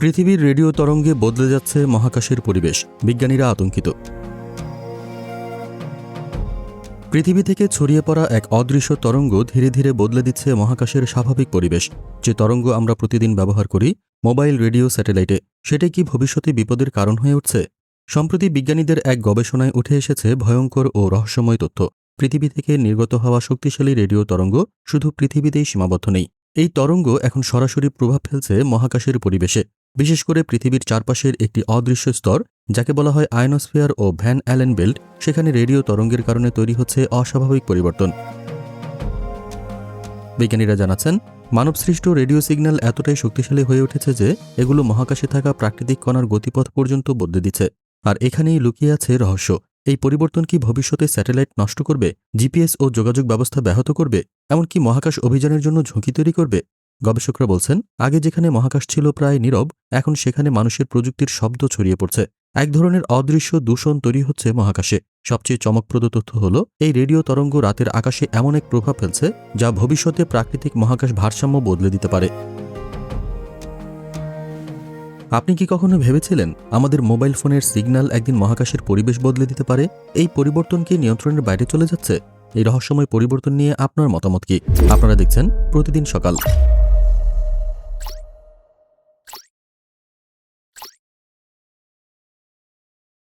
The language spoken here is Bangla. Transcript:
পৃথিবীর রেডিও তরঙ্গে বদলে যাচ্ছে মহাকাশের পরিবেশ, বিজ্ঞানীরা আতঙ্কিত। পৃথিবী থেকে ছড়িয়ে পড়া এক অদৃশ্য তরঙ্গ ধীরে ধীরে বদলে দিচ্ছে মহাকাশের স্বাভাবিক পরিবেশ। যে তরঙ্গ আমরা প্রতিদিন ব্যবহার করি, মোবাইল, রেডিও, স্যাটেলাইটে সেটাই কি ভবিষ্যতে বিপদের কারণ হয়ে উঠছে? সম্প্রতি বিজ্ঞানীদের এক গবেষণায় উঠে এসেছে ভয়ঙ্কর ও রহস্যময় তথ্য। পৃথিবী থেকে নির্গত হওয়া শক্তিশালী রেডিও তরঙ্গ শুধু পৃথিবীতেই সীমাবদ্ধ নেই। এই তরঙ্গ এখন সরাসরি প্রভাব ফেলছে মহাকাশের পরিবেশে। বিশেষ করে পৃথিবীর চারপাশের একটি অদৃশ্য স্তর, যাকে বলা হয় আয়নোস্ফিয়ার ও ভ্যান অ্যালেন বেল্ট, সেখানে রেডিও তরঙ্গের কারণে তৈরি হচ্ছে অস্বাভাবিক পরিবর্তন। বিজ্ঞানীরা জানাচ্ছেন, মানবসৃষ্ট রেডিও সিগন্যাল এতটাই শক্তিশালী হয়ে উঠেছে যে এগুলো মহাকাশে থাকা প্রাকৃতিক কণার গতিপথ পর্যন্ত বদলে দিচ্ছে। আর এখানেই লুকিয়ে আছে রহস্য। এই পরিবর্তন কি ভবিষ্যতে স্যাটেলাইট নষ্ট করবে, জিপিএস ও যোগাযোগ ব্যবস্থা ব্যাহত করবে, এমনকি মহাকাশ অভিযানের জন্য ঝুঁকি তৈরি করবে? গবেষকরা বলছেন, আগে যেখানে মহাকাশ ছিল প্রায় নীরব, এখন সেখানে মানুষের প্রযুক্তির শব্দ ছড়িয়ে পড়ছে। এক ধরনের অদৃশ্য দূষণ তৈরি হচ্ছে মহাকাশে। সবচেয়ে চমকপ্রদ তথ্য হল, এই রেডিও তরঙ্গ রাতের আকাশে এমন এক প্রভাব ফেলছে, যা ভবিষ্যতে প্রাকৃতিক মহাকাশ ভারসাম্য বদলে দিতে পারে। আপনি কি কখনো ভেবেছিলেন, আমাদের মোবাইল ফোনের সিগন্যাল একদিন মহাকাশের পরিবেশ বদলে দিতে পারে? এই পরিবর্তন কি নিয়ন্ত্রণের বাইরে চলে যাচ্ছে? এই রহস্যময় পরিবর্তন নিয়ে আপনার মতামত কি? আপনারা দেখছেন প্রতিদিন সকাল।